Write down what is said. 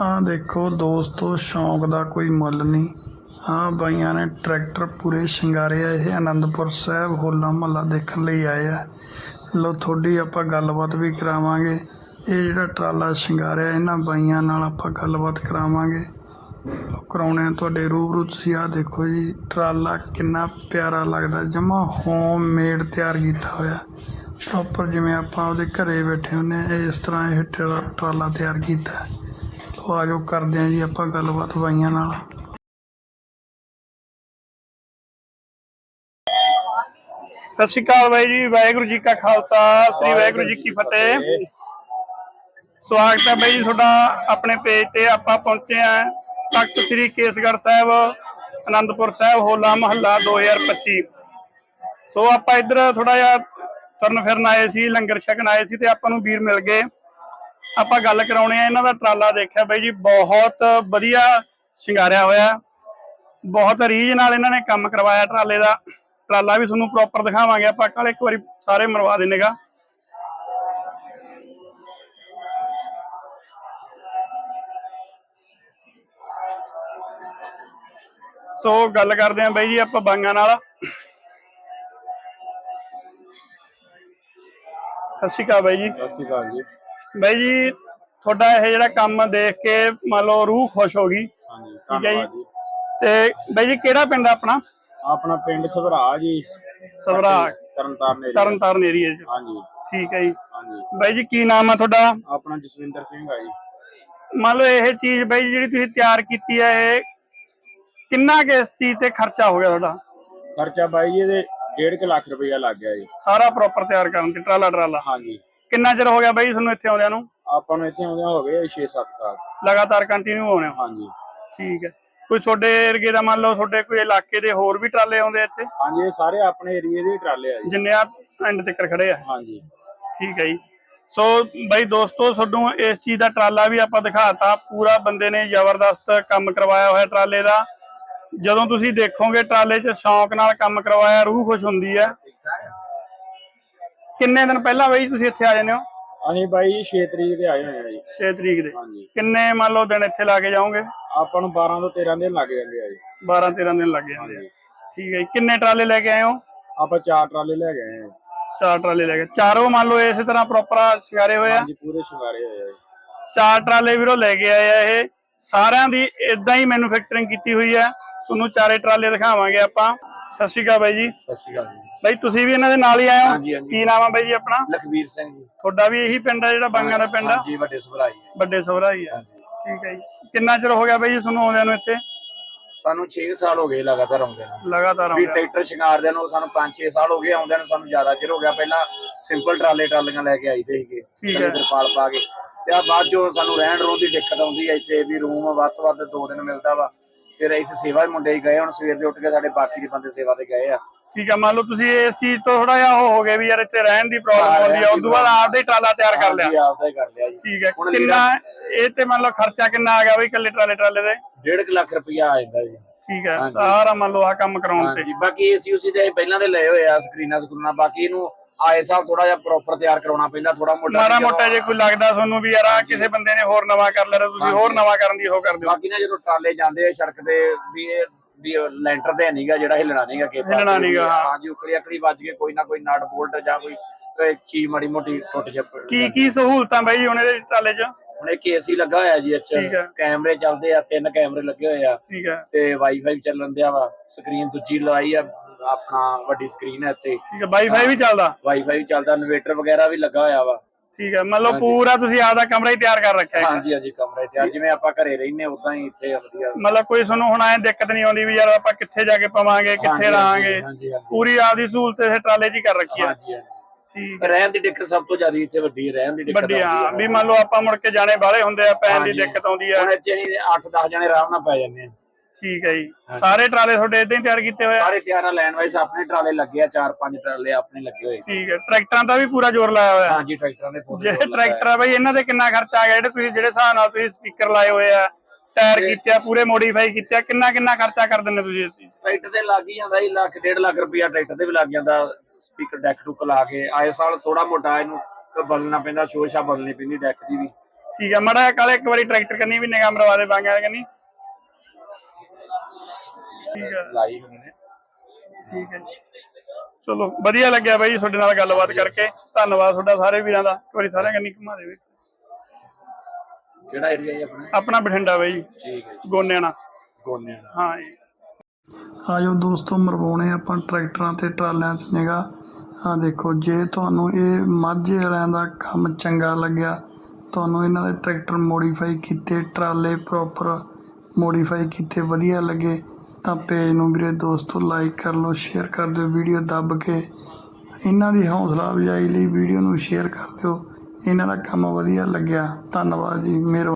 ਆਹ ਦੇਖੋ ਦੋਸਤੋ, ਸ਼ੌਂਕ ਦਾ ਕੋਈ ਮੁੱਲ ਨਹੀਂ। ਆਹ ਬਾਈਆਂ ਨੇ ਟਰੈਕਟਰ ਪੂਰੇ ਸ਼ਿੰਗਾਰੇ ਆ ਇਹ ਆਨੰਦਪੁਰ ਸਾਹਿਬ ਹੋਲਾ ਮਹੱਲਾ ਦੇਖਣ ਲਈ ਆਏ ਆ। ਲੋ ਤੁਹਾਡੀ ਆਪਾਂ ਗੱਲਬਾਤ ਵੀ ਕਰਾਵਾਂਗੇ। ਇਹ ਜਿਹੜਾ ਟਰਾਲਾ ਸ਼ਿੰਗਾਰਿਆ, ਇਹਨਾਂ ਬਾਈਆਂ ਨਾਲ ਆਪਾਂ ਗੱਲਬਾਤ ਕਰਾਵਾਂਗੇ। ਕਰਾਉਣੇ ਤੁਹਾਡੇ ਰੂਬਰੂ। ਤੁਸੀਂ ਆਹ ਦੇਖੋ ਜੀ, ਟਰਾਲਾ ਕਿੰਨਾ ਪਿਆਰਾ ਲੱਗਦਾ। ਜਮਾ ਹੋਮ ਮੇਡ ਤਿਆਰ ਕੀਤਾ ਹੋਇਆ। ਪ੍ਰੋਪਰ ਜਿਵੇਂ ਆਪਾਂ ਉਹਦੇ ਘਰੇ ਬੈਠੇ ਹੁੰਦੇ ਆ, ਇਸ ਤਰ੍ਹਾਂ ਇਹ ਟਰਾ- ਟਰਾਲਾ ਤਿਆਰ ਕੀਤਾ। ਹੈ। ਲੋ ਆਜੋ ਕਰਦੇ ਆ ਜੀ ਆਪਾਂ ਗੱਲਬਾਤ ਬਾਈਆਂ ਨਾਲ। ਸਤਿ ਸ਼੍ਰੀ ਅਕਾਲ ਬਾਈ ਜੀ ਵਾਹਿਗੁਰੂ ਜੀ ਕਾ ਖਾਲਸਾ ਸ੍ਰੀ ਵਾਹਿਗੁਰੂ ਜੀ ਕੀ ਫਤਿਹ। ਸਵਾਗਤ ਹੈ ਬਾਈ ਜੀ ਤੁਹਾਡਾ ਆਪਣੇ ਪੇਜ ਤੇ ਆਪਾਂ ਪਹੁੰਚੇ ਆ ਤਖਤ ਸ੍ਰੀ ਕੇਸਗੜ੍ਹ ਸਾਹਿਬ ਆਨੰਦਪੁਰ ਸਾਹਿਬ ਹੋਲਾ ਮਹੱਲਾ 2025 ਸੋ ਆਪਾਂ ਇੱਧਰ ਥੋੜਾ ਜਿਹਾ ਤੁਰਨ ਫਿਰਨ ਆਏ ਸੀ ਲੰਗਰ ਛਕਣ ਆਏ ਸੀ ਤੇ ਆਪਾਂ ਨੂੰ ਵੀਰ ਮਿਲ ਗਏ। ਆਪਾਂ ਗੱਲ ਕਰਾਉਣੇ ਆ, ਇਹਨਾਂ ਦਾ ਟਰਾਲਾ ਦੇਖਿਆ ਬਾਈ ਜੀ, ਬਹੁਤ ਵਧੀਆ ਸ਼ਿੰਗਾਰਿਆ ਹੋਇਆ। ਬਹੁਤ ਰੀਝ ਨਾਲ ਇਹਨਾਂ ਨੇ ਕੰਮ ਕਰਵਾਇਆ ਟਰਾਲੇ ਦਾ। ਟਰਾਲਾ ਵੀ ਤੁਹਾਨੂੰ ਪ੍ਰੋਪਰ ਦਿਖਾਵਾਂਗੇ, ਆਪਾਂ ਕੱਲ ਇੱਕ ਵਾਰੀ ਸਾਰੇ ਮਰਵਾ ਦਿੰਨੇਗਾ ਸੋ ਗੱਲ ਕਰਦੇ ਆਂ ਬਾਈ ਜੀ ਆਪਾਂ ਬਾਂਗਾਂ ਨਾਲ। ਸਤਿ ਸ਼੍ਰੀ ਅਕਾਲ ਬਾਈ ਜੀ। ਸਤਿ ਸ਼੍ਰੀ ਅਕਾਲ ਜੀ। ਬਾਈ ਜੀ ਤੁਹਾਡਾ ਇਹ ਜਿਹੜਾ ਕੰਮ ਦੇਖ ਕੇ ਮੰਨ ਲਓ ਰੂਹ ਖੁਸ਼ ਹੋ ਗਈ। ਹਾਂਜੀ ਠੀਕ ਹੈ ਜੀ। ਤੇ ਬਾਈ ਜੀ ਕਿਹੜਾ ਪਿੰਡ ਆ ਆਪਣਾ? ਆਪਣਾ ਪਿੰਡ ਸਭਰਾ ਜੀ। ਸਵਰਾ ਤਰਨਤਾਰਨ ਏਰੀਆ ਤਰਨ ਤਾਰਨ ਏਰੀਆ 'ਚ ਹਾਂਜੀ। ਠੀਕ ਹੈ ਜੀ। ਹਾਂਜੀ। ਬਾਈ ਜੀ ਕੀ ਨਾਮ ਆ ਤੁਹਾਡਾ? ਆਪਣਾ ਜਸਵਿੰਦਰ ਸਿੰਘ ਆ ਜੀ। ਮੰਨ ਲਓ ਇਹ ਚੀਜ਼ ਬਾਈ ਜਿਹੜੀ ਤੁਸੀਂ ਤਿਆਰ ਕੀਤੀ ਹੈ ਇਹ ਕਿੰਨਾ ਕੁ ਇਸ ਚੀਜ਼ ਤੇ ਖਰਚਾ ਹੋ ਗਿਆ ਤੁਹਾਡਾ? ਖਰਚਾ ਬਾਈ ਜੀ ਇਹਦੇ 1.5 ਲੱਖ ਰੁਪਇਆ ਲੱਗ ਗਿਆ ਜੀ। ਸਾਰਾ ਪ੍ਰੋਪਰ ਤਿਆਰ ਕਰਨ ਤੇ ਟਰਾਲਾ ਟਰਾਲਾ ਹਾਂਜੀ। ਕਿੰਨਾ ਚਿਰ ਹੋ ਗਿਆ ਬਾਈ ਤੁਹਾਨੂੰ ਇੱਥੇ ਆਉਂਦਿਆਂ ਨੂੰ? ਆਪਾਂ ਨੂੰ ਇੱਥੇ ਆਉਂਦਿਆਂ ਹੋ ਗਏ 6-7 ਸਾਲ। ਲਗਾਤਾਰ ਕੰਟੀਨਿਊ ਹੋਣੇ ਹੋ? ਹਾਂਜੀ। ਠੀਕ ਹੈ। ਕੋਈ ਤੁਹਾਡੇ ਏਰੀਏ ਦਾ ਮੰਨ ਲਓ ਤੁਹਾਡੇ ਕੋਈ ਇਲਾਕੇ ਦੇ ਹੋਰ ਵੀ ਟਰਾਲੇ ਆਉਂਦੇ ਇੱਥੇ? ਹਾਂਜੀ ਇਹ ਸਾਰੇ ਆਪਣੇ ਏਰੀਏ ਦੇ ਹੀ ਟਰਾਲੇ ਆ ਜੀ। ਜਿੰਨੇ ਆ ਐਂਡ ਤੱਕ ਖੜੇ ਆ? ਹਾਂਜੀ। ਠੀਕ ਹੈ ਜੀ। ਸੋ ਬਾਈ ਦੋਸਤੋ ਤੁਹਾਨੂੰ ਇਸ ਚੀਜ਼ ਦਾ ਟਰਾਲਾ ਵੀ ਆਪਾਂ ਦਿਖਾਤਾ। ਪੂਰਾ ਬੰਦੇ ਨੇ ਜ਼ਬਰਦਸਤ ਕੰਮ ਕਰਵਾਇਆ ਹੋਇਆ ਟਰਾਲੇ ਦਾ। ਜਦੋਂ ਤੁਸੀਂ ਦੇਖੋਗੇ ਟਰਾਲੇ 'ਚ ਸ਼ੌਂਕ ਨਾਲ ਕੰਮ ਕਰਵਾਇਆ ਰੂਹ ਖੁਸ਼ ਹੁੰਦੀ ਹੈ। ਕਿੰਨੇ ਦਿਨ ਪਹਿਲਾਂ ਬਾਈ ਤੁਸੀਂ ਇੱਥੇ ਆ ਜਾਂਦੇ ਹੋ? ਅਸੀਂ ਬਾਈ ਜੀ 6 ਤਰੀਕ ਤੇ ਆਏ ਹੋਏ ਆ ਜੀ। 6 ਤਰੀਕ ਦੇ। ਹਾਂਜੀ। ਕਿੰਨੇ ਮੰਨ ਲਓ ਦਿਨ ਇੱਥੇ ਲਾ ਕੇ ਜਾਓਗੇ? ਆਪਾਂ ਨੂੰ 12 ਤੋਂ 13 ਦਿਨ ਲੱਗ ਜਾਂਦੇ ਆ ਜੀ। 12 13 ਦਿਨ ਲੱਗ ਜਾਂਦੇ ਆ। ਠੀਕ ਹੈ ਜੀ। ਕਿੰਨੇ ਟਰਾਲੇ ਲੈ ਕੇ ਆਏ ਹੋ? ਆਪਾਂ ਚਾਰ ਟਰਾਲੇ ਲੈ ਗਏ ਆ ਚਾਰ ਟਰਾਲੇ ਲੈ ਕੇ। ਚਾਰੋਂ ਮੰਨ ਲਓ ਇਸੇ ਤਰ੍ਹਾਂ ਪ੍ਰੋਪਰ ਸ਼ਿਕਾਰੇ ਹੋਏ ਆ? ਹਾਂਜੀ ਪੂਰੇ ਸ਼ਿੰਗਾਰੇ ਹੋਏ ਆ ਜੀ। ਚਾਰ ਟਰਾਲੇ ਵੀਰੋ ਲੈ ਕੇ ਆਏ ਆ ਇਹ। ਸਾਰਿਆਂ ਦੀ ਇਦਾਂ ਹੀ ਮੈਨੂਫੈਕਚਰਿੰਗ ਕੀਤੀ ਹੋਈ ਹੈ ਤੁਹਾਨੂੰ ਚਾਰੇ ਟਰਾਲੇ ਦਿਖਾਵਾਂਗੇ ਆਪਾਂ। ਸਤਿ ਸ਼੍ਰੀ ਅਕਾਲ ਬਾਈ ਜੀ। ਸਤਿ ਸ਼੍ਰੀ ਅਕਾਲ ਜੀ। ਬਾਈ ਤੁਸੀਂ ਵੀ ਇਹਨਾਂ ਦੇ ਨਾਲ ਹੀ ਆਏ ਹੋ? ਹਾਂਜੀ, ਹਾਂਜੀ। ਕੀ ਨਾਮ ਆ ਬਾਈ ਜੀ ਆਪਣਾ? ਲਖਵੀਰ ਸਿੰਘ ਜੀ। ਤੁਹਾਡਾ ਵੀ ਇਹੀ ਪਿੰਡ ਹੈ ਜਿਹੜਾ ਬੰਗਾਂ ਦਾ ਪਿੰਡ ਆ? ਹਾਂਜੀ ਵੱਡੇ ਸਭਰਾਈ ਵੱਡੇ ਸੋਹਰਾ ਹੀ ਆ। ਠੀਕ ਹੈ ਜੀ। ਕਿੰਨਾ ਚਿਰ ਹੋ ਗਿਆ ਬਾਈ ਜੀ ਤੁਹਾਨੂੰ ਆਉਂਦਿਆਂ ਨੂੰ ਇੱਥੇ? ਸਾਨੂੰ 6 ਸਾਲ ਹੋ ਗਏ ਲਗਾਤਾਰ ਆਉਂਦੇ ਨੂੰ। ਲਗਾਤਾਰ ਵੀ ਆਉਂਦੇ ਟਰੈਕਟਰ ਸ਼ਿੰਗਾਰਦਿਆਂ ਨੂੰ ਸਾਨੂੰ 5-6 ਸਾਲ ਹੋ ਗਏ ਆਉਂਦਿਆਂ ਨੂੰ ਸਾਨੂੰ ਜ਼ਿਆਦਾ ਚਿਰ ਹੋ ਗਿਆ। ਪਹਿਲਾਂ ਸਿੰਪਲ ਟਰਾਲੇ ਟਰਾਲੀਆਂ ਲੈ ਕੇ ਆਈਦੇ ਸੀਗੇ। ਠੀਕ ਹੈ। ਤਰਪਾਲ ਪਾ ਕੇ। ਤੇ ਆ ਬਾਅਦ ਜੋ ਸਾਨੂੰ ਰਹਿਣ ਰੋਣ ਦੀ ਦਿੱਕਤ ਆਉਂਦੀ ਹੈ ਇੱਥੇ ਵੀ ਰੂਮ ਵੱਧ ਤੋਂ ਵੱਧ ਦੋ ਦਿਨ ਮਿਲਦਾ ਵਾ। ਫਿਰ ਇੱਥੇ ਸੇਵਾ ਦੇ ਮੁੰਡੇ ਹੀ ਗਏ ਹੁਣ ਸਵੇਰ ਦੇ ਉੱਠ ਕੇ ਸਾਡੇ ਬਾਕੀ ਦੇ ਬੰਦੇ ਸੇਵਾ ਤੇ ਗਏ ਆ। ਠੀਕ ਹੈ ਮੰਨ ਲਓ ਤੁਸੀਂ ਇਸ ਚੀਜ਼ ਤੋਂ ਥੋੜਾ ਜਿਹਾ ਉਹ ਹੋ ਗਏ ਵੀ ਯਾਰ ਇੱਥੇ ਰਹਿਣ ਦੀ ਪ੍ਰੋਬਲਮ ਆਉਂਦੀ ਆ ਉਸ ਤੋਂ ਬਾਅਦ ਆਪਦਾ ਹੀ ਟਰਾਲਾ ਤਿਆਰ ਕਰ ਲਿਆ। ਆਪਦਾ ਹੀ ਕਰ ਲਿਆ ਜੀ। ਠੀਕ ਹੈ ਹੁਣ ਕਿੰਨਾ ਇਹ ਤੇ ਮੰਨ ਲਓ ਖਰਚਾ ਕਿੰਨਾ ਆ ਗਿਆ ਬਈ ਇਕੱਲੇ ਟਰਾਲੇ ਟਰਾਲੇ ਦੇ? 1.5 ਲੱਖ ਰੁਪਇਆ ਆ ਜਾਂਦਾ ਜੀ। ਠੀਕ ਹੈ। ਸਾਰਾ ਮੰਨ ਲਓ ਆ ਕੰਮ ਕਰਾਉਣ ਤੇ। ਬਾਕੀ ਏਸੀ ਉਸੀ ਦੇ ਪਹਿਲਾਂ ਦੇ ਲਏ ਹੋਏ ਆ ਸਕਰੀਨਾਂ ਸਕਰੂਨਾਂ ਬਾਕੀ ਇਹਨੂੰ ਆਏ ਸਾਲ ਥੋੜਾ ਜਿਹਾ ਪ੍ਰੋਪਰ ਤਿਆਰ ਕਰਾਉਣਾ ਪੈਂਦਾ ਥੋੜਾ ਮੋਟਾ ਮਾੜਾ ਮੋਟਾ ਜੇ ਕੋਈ ਲੱਗਦਾ ਤੁਹਾਨੂੰ ਵੀ ਯਾਰ ਆ ਕਿਸੇ ਬੰਦੇ ਨੇ ਹੋਰ ਨਵਾਂ ਕਰ ਲਿਆ ਤੁਸੀਂ ਹੋਰ ਨਵਾਂ ਕਰਨ ਦੀ ਉਹ ਕਰ ਦਿਓ ਬਾਕੀ ਨਾ ਜਦੋਂ ਟਰਾਲੇ ਜਾਂਦੇ ਆ ਸੜਕ ਤੇ ਵੀ ਇਹ ਵੀ ਲੈਂਟਰ ਤੇ ਨਹੀਂਗਾ ਜਿਹੜਾ ਹਿੱਲਣਾ ਨਹੀਂਗਾ ਕਿਸੇ ਹਿੱਲਣਾ। ਨੀਗਾ, ਹਾਂ। ਹਾਂਜੀ ਉਕੜੀ ਅਕੜੀ ਵੱਜ ਕੇ ਕੋਈ ਨਾ ਕੋਈ ਨਟ ਬੋਲਟ ਜਾਂ ਕੋਈ ਚੀਜ਼ ਮਾੜੀ ਮੋਟੀ ਟੁੱਟ ਜਾ ਕੀ ਕੀ ਸਹੂਲਤਾਂ ਬਾਈ ਜੀ ਉਹਨੇ ਦੇ ਟਰਾਲੇ 'ਚ ਹੁਣ ਇੱਕ ਏਸੀ ਲੱਗਾ ਹੋਇਆ ਜੀ ਠੀਕ। ਅੱਛਾ ਕੈਮਰੇ ਚੱਲਦੇ ਆ ਤਿੰਨ ਕੈਮਰੇ ਲੱਗੇ ਹੋਏ ਆ। ਠੀਕ ਤੇ ਵਾਈਫਾਈ ਚੱਲਣ ਦਿਆ ਵਾ। ਸਕਰੀਨ ਦੂਜੀ ਲਾਈ ਆ ਆਪਣਾ ਵੱਡੀ ਸਕਰੀਨ ਹੈ ਇੱਥੇ। ਠੀਕ ਹੈ ਵਾਈਫਾਈ ਵੀ ਚੱਲਦਾ? ਵਾਈਫਾਈ ਵੀ ਚੱਲਦਾ ਇਨਵੇਟਰ ਵਗੈਰਾ ਵੀ ਲੱਗਾ ਹੋਇਆ ਵਾ। ਠੀਕ ਹੈ ਮੰਨ ਲਓ ਪੂਰਾ ਤੁਸੀਂ ਆਪਦਾ ਕਮਰਾ ਹੀ ਤਿਆਰ ਕਰ ਰੱਖਿਆ ਹੈ ਹਾਂਜੀ ਹਾਂਜੀ ਕਮਰੇ ਤੇ ਜਿਵੇਂ ਆਪਾਂ ਘਰੇ ਰਹਿੰਦੇ ਉਦਾਂ ਹੀ ਇੱਥੇ ਆ ਵਧੀਆ ਮਤਲਬ ਕੋਈ ਤੁਹਾਨੂੰ ਹੁਣ ਐ ਦਿੱਕਤ ਨਹੀਂ ਆਉਂਦੀ ਵੀ ਯਾਰ ਆਪਾਂ ਕਿੱਥੇ ਜਾ ਕੇ ਪਵਾਂਗੇ ਕਿੱਥੇ ਹਾਂਜੀ, ਰਹਾਂਗੇ। ਹਾਂਜੀ ਹਾਂਜੀ। ਪੂਰੀ ਆਪਦੀ ਸਹੂਲਤ ਇਸ ਟਰਾਲੇ 'ਚ ਹੀ ਕਰ ਰੱਖੀ ਹੈ ਹਾਂਜੀ ਹਾਂਜੀ। ਠੀਕ ਰਹਿਣ ਦੀ ਦਿੱਕਤ ਸਭ ਤੋਂ ਜ਼ਿਆਦਾ ਇੱਥੇ ਵੱਡੀ ਰਹਿਣ ਦੀ ਦਿੱਕਤ ਵੱਡੀ ਹਾਂ। ਵੀ ਮੰਨ ਲਓ ਆਪਾਂ ਮੁੜ ਕੇ ਜਾਣੇ ਬਾਹਲੇ ਹੁੰਦੇ ਆ ਪੈਣ ਦੀ। ਦਿੱਕਤ ਆਉਂਦੀ ਆ। ਹੁਣ ਇੱਥੇ ਅਸੀਂ 8-10 ਜਣੇ ਆਰਾਮ ਨਾਲ ਪੈ ਜਾਂਦੇ ਆ। ਠੀਕ ਹੈ ਜੀ। ਸਾਰੇ ਟਰਾਲੇ ਤੁਹਾਡੇ ਇਦਾਂ ਹੀ ਤਿਆਰ ਕੀਤੇ ਹੋਏ ਆ? ਸਾਰੇ ਤਿਆਰਾਂ ਲੈਣ ਵਾਈਸ ਆਪਣੇ ਟਰਾਲੇ ਲੱਗੇ ਆ ਚਾਰ ਪੰਜ ਟਰਾਲੇ ਆਪਣੇ ਲੱਗੇ ਹੋਏ। ਠੀਕ ਹੈ। ਟਰੈਕਟਰਾਂ ਦਾ ਵੀ ਪੂਰਾ ਜ਼ੋਰ ਲਾਇਆ ਹੋਇਆ। ਹਾਂਜੀ ਟਰੈਕਟਰਾਂ ਦੇ ਫੁੱਲ ਜਿਹੜੇ ਟਰੈਕਟਰ ਆ ਬਈ ਇਹਨਾਂ ਦੇ ਕਿੰਨਾ ਖਰਚਾ ਆ ਗਿਆ? ਜਿਹੜੇ ਤੁਸੀਂ ਜਿਹੜੇ ਹਿਸਾਬ ਨਾਲ ਤੁਸੀਂ ਸਪੀਕਰ ਲਾਏ ਹੋਏ ਆ ਟਾਇਰ ਕੀਤੇ ਆ ਪੂਰੇ ਮੋਡੀਫਾਈ ਕੀਤੇ ਆ ਕਿੰਨਾ ਕਿੰਨਾ ਖਰਚਾ ਕਰ ਦਿੰਦੇ ਤੁਸੀਂ? ਟਰੈਕਟਰ ਤੇ ਲੱਗ ਹੀ ਜਾਂਦਾ ਜੀ ਲੱਖ ਡੇਢ ਲੱਖ ਰੁਪਇਆ ਟਰੈਕਟਰ ਤੇ ਵੀ ਲੱਗ ਜਾਂਦਾ। ਸਪੀਕਰ ਡੈਕ ਟੁੱਕ ਲਾ ਕੇ ਆਏ ਸਾਲ ਥੋੜਾ ਮੋਟਾ ਇਹਨੂੰ ਬਦਲਣਾ ਪੈਂਦਾ ਸ਼ੋਸ਼ਾ ਬਦਲਣੀ ਪੈਂਦੀ ਡੈਕ ਦੀ ਵੀ। ਠੀਕ ਹੈ ਮੜਾ ਕਾਲੇ ਇੱਕ ਵਾਰੀ ਟਰੈਕਟਰ ਕੰਨੀ ਵੀ ਨਿਗਾਹ ਮਰਵਾ ਦੇ ਬਾਂਗਿਆ ਕੰਨੀ। ਠੀਕ ਹੈ ਲਾਈ ਹੁੰਦੇ ਨੇ। ਠੀਕ ਹੈ ਚਲੋ ਵਧੀਆ ਲੱਗਿਆ ਬਾਈ ਤੁਹਾਡੇ ਨਾਲ ਗੱਲਬਾਤ ਕਰਕੇ। ਧੰਨਵਾਦ ਤੁਹਾਡਾ ਸਾਰੇ ਵੀਰਾਂ ਦਾ। ਇੱਕ ਵਾਰੀ ਸਾਰਿਆਂ ਕੰਨੀ ਘੁਮਾ ਦੇਵੇ ਕਿਹੜਾ ਏਰੀਆ ਜੀ ਆਪਣਾ? ਆਪਣਾ ਬਠਿੰਡਾ ਬਾਈ ਠੀਕ ਹੈ ਗੋਨਿਆਣਾ। ਗੋਨੇ ਦਾ ਹਾਂ ਜੀ। ਆਜੋ ਦੋਸਤੋ, ਮਰਵਾਉਣੇ ਆਪਾਂ ਟਰੈਕਟਰਾਂ ਤੇ ਟਰਾਲਿਆਂ 'ਚ ਨਿਗਾਹ। ਆ ਦੇਖੋ, ਜੇ ਤੁਹਾਨੂੰ ਇਹ ਮਾਝੇ ਵਾਲਿਆਂ ਦਾ ਕੰਮ ਚੰਗਾ ਲੱਗਿਆ, ਤੁਹਾਨੂੰ ਇਹਨਾਂ ਦੇ ਟਰੈਕਟਰ ਮੋਡੀਫਾਈ ਕੀਤੇ, ਟਰਾਲੇ ਪ੍ਰੋਪਰ ਮੋਡੀਫਾਈ ਕੀਤੇ ਵਧੀਆ ਲੱਗੇ, ਤਾਂ ਪੇਜ ਨੂੰ ਵੀਰੇ ਦੋਸਤੋ ਲਾਈਕ ਕਰ ਲਓ ਸ਼ੇਅਰ ਕਰ ਦਿਓ ਵੀਡੀਓ ਦੱਬ ਕੇ। ਇਹਨਾਂ ਦੀ ਹੌਸਲਾ ਅਫਜ਼ਾਈ ਲਈ ਵੀਡੀਓ ਨੂੰ ਸ਼ੇਅਰ ਕਰ ਦਿਓ। ਇਹਨਾਂ ਦਾ ਕੰਮ ਵਧੀਆ ਲੱਗਿਆ। ਧੰਨਵਾਦ ਜੀ, ਮਿਹਰਬਾਨੀ।